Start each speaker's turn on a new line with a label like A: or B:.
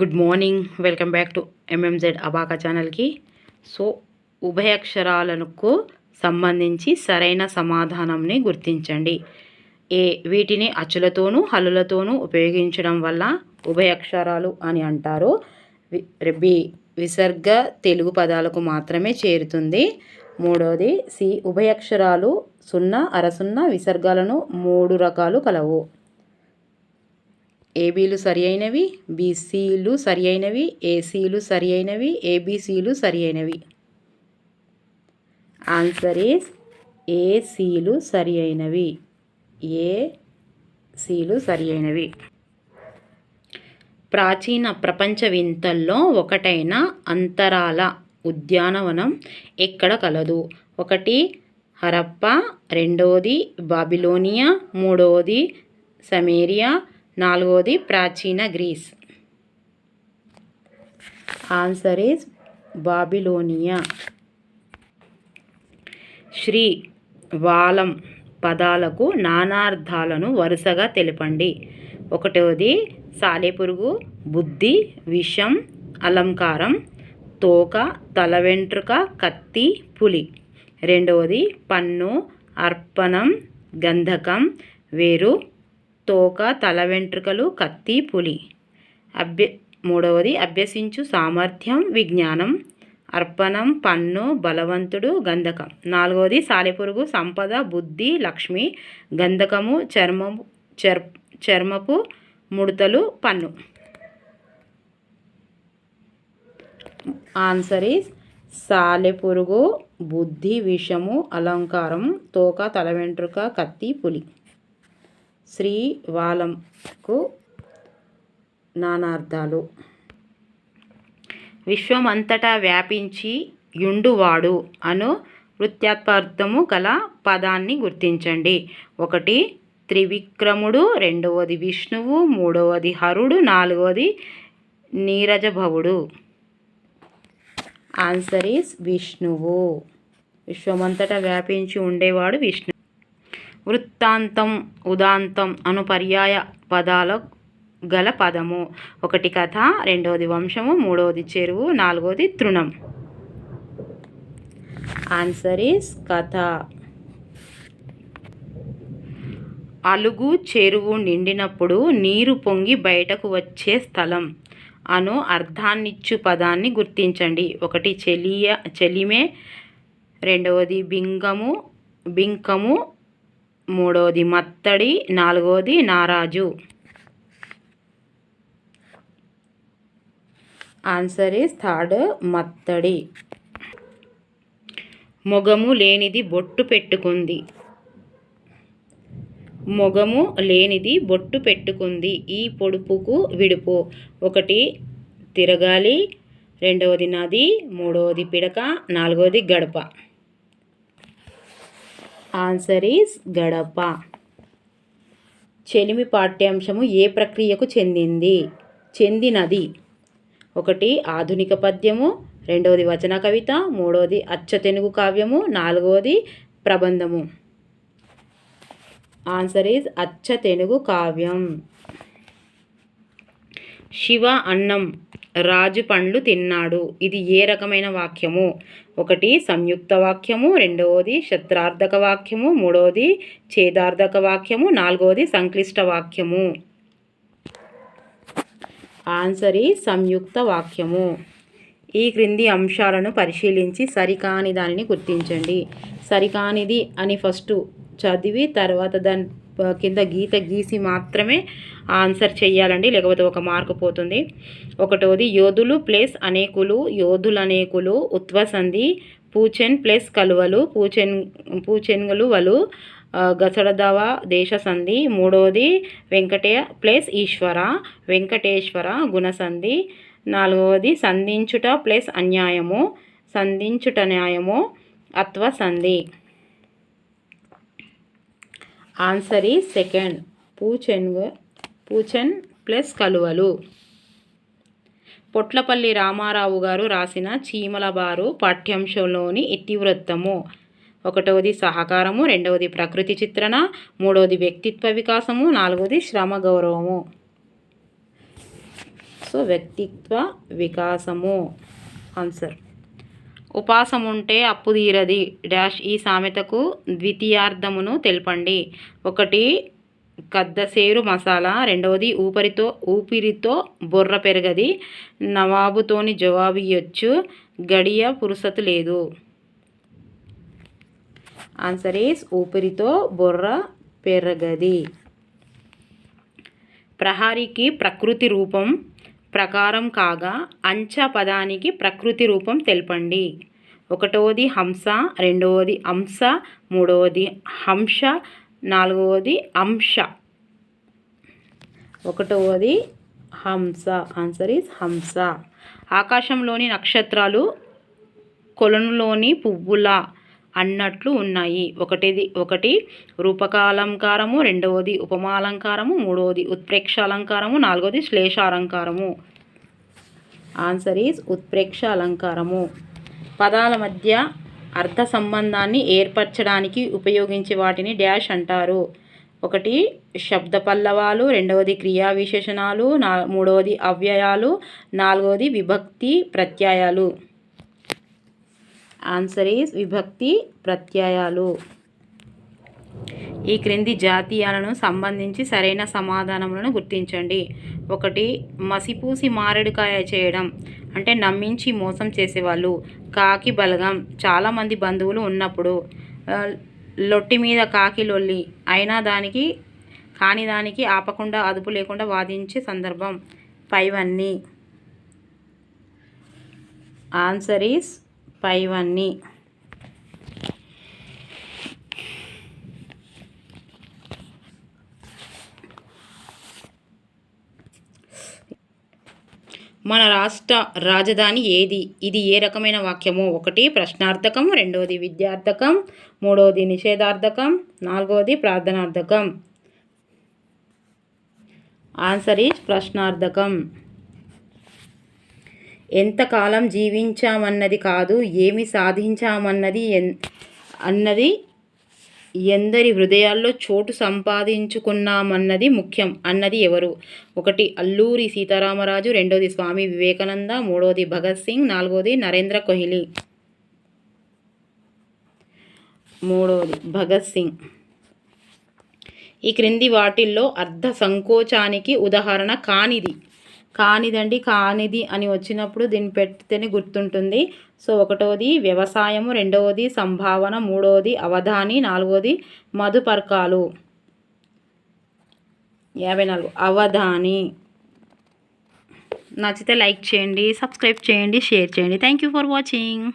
A: Good morning. Welcome back to MMZ abaca ఛానల్కి. So ఉభయక్షరాలకు సంబంధించి సరైన సమాధానంని గుర్తించండి. ఏ వీటిని అచ్చులతోనూ హల్లులతోనూ ఉపయోగించడం వల్ల ఉభయక్షరాలు అని అంటారు. బి విసర్గ తెలుగు పదాలకు మాత్రమే చేరుతుంది. మూడవది సి ఉభయక్షరాలు సున్నా అరసున్నా విసర్గాలను మూడు రకాలు కలవు. ఏబీలు సరి అయినవి బీసీలు సరి అయినవి ఏసీలు సరి అయినవి ఏబీసీలు సరి అయినవి ఆన్సర్ ఈస్ ఏసీలు సరి అయినవి ఏసీలు సరి అయినవి ప్రాచీన ప్రపంచ వింతల్లో ఒకటైన అంతరాల ఉద్యానవనం ఎక్కడ కలదు? ఒకటి హరప్ప. రెండవది బాబిలోనియా. మూడవది సమేరియా. నాలుగోది ప్రాచీన grace. Answer is Babylonia. Shri వాలం పదాలకు నానార్థాలను వరుసగా తెలపండి. ఒకటవది సాలెపురుగు బుద్ధి విషం అలంకారం తోక తల వెంట్రుక కత్తి పులి. రెండవది పన్ను అర్పణం గంధకం వేరు తోక తల వెంట్రుకలు కత్తి పులి. అభ్య మూడవది అభ్యసించు సామర్థ్యం విజ్ఞానం అర్పణం పన్ను బలవంతుడు గంధకం. నాలుగవది సాలెపురుగు సంపద బుద్ధి లక్ష్మి గంధకము చర్మము చర్ చర్మపు ముడతలు పన్ను. ఆన్సర్ ఈస్ సాలెపురుగు బుద్ధి విషము అలంకారం తోక తల వెంట్రుక కత్తి పులి. శ్రీ వాలంకు నానార్థాలు విశ్వమంతటా వ్యాపించి యుండువాడు అను వృత్యాత్వార్థము గల పదాన్ని గుర్తించండి. ఒకటి త్రివిక్రముడు రెండవది విష్ణువు మూడవది హరుడు నాలుగవది నీరజభవుడు. ఆన్సర్ ఈస్ విష్ణువు. విశ్వమంతటా వ్యాపించి ఉండేవాడు విష్ణు వృత్తాంతం ఉదాంతం అను పర్యాయ పదాల గల పదము. ఒకటి కథ రెండవది వంశము మూడవది చెరువు నాలుగవది తృణం. ఆన్సర్ ఈస్ కథ. అలుగు చెరువు నిండినప్పుడు నీరు పొంగి బయటకు వచ్చే స్థలం అను అర్థాన్నిచ్చు పదాన్ని గుర్తించండి. ఒకటి చెలియ చెలిమే రెండవది బింగము బింకము మూడవది మత్తడి నాలుగవది నారాజు. ఆన్సర్ ఈస్ థర్డ్ మత్తడి. మొగము లేనిది బొట్టు పెట్టుకుంది. మొగము లేనిది బొట్టు పెట్టుకుంది. ఈ పొడుపుకు విడుపు. ఒకటి తిరగాలి రెండవది నది మూడవది పిడక నాలుగవది గడప. ఆన్సర్ ఈజ్ గడప. చెలిమి పాఠ్యాంశము ఏ ప్రక్రియకు చెందింది? చెందినది. ఒకటి ఆధునిక పద్యము. రెండవది వచన కవిత. మూడవది అచ్చతెనుగు కావ్యము. నాలుగవది ప్రబంధము. ఆన్సర్ ఈజ్ అచ్చ కావ్యం. శివ అన్నం. రాజు పండ్లు తిన్నాడు. ఇది ఏ రకమైన వాక్యము? ఒకటి సంయుక్త వాక్యము. రెండవది శత్రార్థక వాక్యము. మూడవది ఛేదార్థక వాక్యము. నాలుగవది సంక్లిష్ట వాక్యము. ఆన్సర్ ఈ సంయుక్త వాక్యము. ఈ క్రింది అంశాలను పరిశీలించి సరికాని దానిని గుర్తించండి. సరికానిది అని ఫస్ట్ చదివి తర్వాత దాని కింద గీత గీసి మాత్రమే ఆన్సర్ చెయ్యాలండి లేకపోతే ఒక మార్కు పోతుంది. ఒకటోది యోధులు ప్లస్ అనేకులు యోధులు అనేకులు ఉత్వసంధి పూచెన్ ప్లస్ కలువలు పూచెన్ పూచెన్గులు వలు గసడదవ దేశ సంధి మూడవది వెంకటే ప్లస్ ఈశ్వర వెంకటేశ్వర గుణసంధి. నాలుగవది సంధించుట ప్లస్ అన్యాయము సంధించుట న్యాయము అత్వ సంధి ఆన్సర్ ఈ సెకండ్. పూచెన్ పూచెన్ ప్లస్ కలువలు. పొట్లపల్లి రామారావు గారు రాసిన చీమల బారు పాఠ్యాంశంలోని ఇతివృత్తము ఒకటవది సహకారము రెండవది ప్రకృతి చిత్రణ మూడవది వ్యక్తిత్వ వికాసము నాలుగవది శ్రమ గౌరవము సో వ్యక్తిత్వ వికాసము. ఆన్సర్. ఉపాసం ఉంటే అప్పు తీరది. డాష్ ఈ సామెతకు ద్వితీయార్థమును తెలపండి. ఒకటి కద్దసేరు మసాలా. రెండవది ఊపిరితో ఊపిరితో బొర్ర పెరగది. నవాబుతోని జవాబు ఇవ్వచ్చు గడియ పురుసతు లేదు. ఆన్సర్ ఈస్ ఊపిరితో బొర్ర పెరగది. ప్రహారీకి ప్రకృతి రూపం ప్రకారం కాగా అంచ పదానికి ప్రకృతి రూపం తెలపండి. ఒకటవది హంస రెండవది అంశ మూడవది హంస నాలుగవది అంశ. ఒకటవది హంస. ఆన్సర్ ఈస్ హంస. ఆకాశంలోని నక్షత్రాలు కొలనులోని పువ్వుల అన్నట్లు ఉన్నాయి. ఒకటిది ఒకటి రూపకాలంకారము రెండవది ఉపమాలంకారము మూడవది ఉత్ప్రేక్ష అలంకారము నాలుగవది శ్లేష అలంకారము ఆన్సర్ ఈజ్ ఉత్ప్రేక్ష అలంకారము పదాల మధ్య అర్థ సంబంధాన్ని ఏర్పరచడానికి ఉపయోగించే వాటిని డ్యాష్ అంటారు. ఒకటి శబ్ద పల్లవాలు రెండవది క్రియా విశేషణాలు నా మూడవది అవ్యయాలు నాలుగవది విభక్తి ప్రత్యయాలు. ఆన్సర్ ఈస్ విభక్తి ప్రత్యయాలు ఈ క్రింది జాతీయాలను సంబంధించి సరైన సమాధానములను గుర్తించండి. ఒకటి మసిపూసి మారేడుకాయ చేయడం అంటే నమ్మించి మోసం చేసేవాళ్ళు కాకి బలగం చాలామంది బంధువులు ఉన్నప్పుడు లొట్టి మీద కాకి లొల్లి అయినా దానికి కాని దానికి ఆపకుండా అదుపు లేకుండా వాదించే సందర్భం. పైవన్నీ ఆన్సర్ ఈస్ పైవన్నీ. మన రాష్ట్ర రాజధాని ఏది? ఇది ఏ రకమైన వాక్యము? ఒకటి ప్రశ్నార్థకం. రెండవది విద్యార్థకం. మూడవది నిషేధార్థకం. నాలుగవది ప్రార్థనార్థకం. Answer is ప్రశ్నార్థకం. ఎంతకాలం జీవించామన్నది కాదు ఏమి సాధించామన్నది ఎన్ అన్నది ఎందరి హృదయాల్లో చోటు సంపాదించుకున్నామన్నది ముఖ్యం అన్నది ఎవరు? ఒకటి అల్లూరి సీతారామరాజు రెండోది స్వామి వివేకానంద మూడవది భగత్ సింగ్ నాలుగోది నరేంద్ర కోహ్లీ. మూడోది భగత్ సింగ్. ఈ క్రింది వాటిల్లో అర్ధ సంకోచానికి ఉదాహరణ కానిది. కానిదండి కానిది అని వచ్చినప్పుడు దీన్ని పెడితేనే గుర్తుంటుంది. సో ఒకటవది వ్యవసాయము రెండవది సంభావన మూడవది అవధాని నాలుగవది మధుపర్కాలు. యాభై నాలుగు. అవధాని. నచ్చితే లైక్ చేయండి సబ్స్క్రైబ్ చేయండి షేర్ చేయండి. Thank you for watching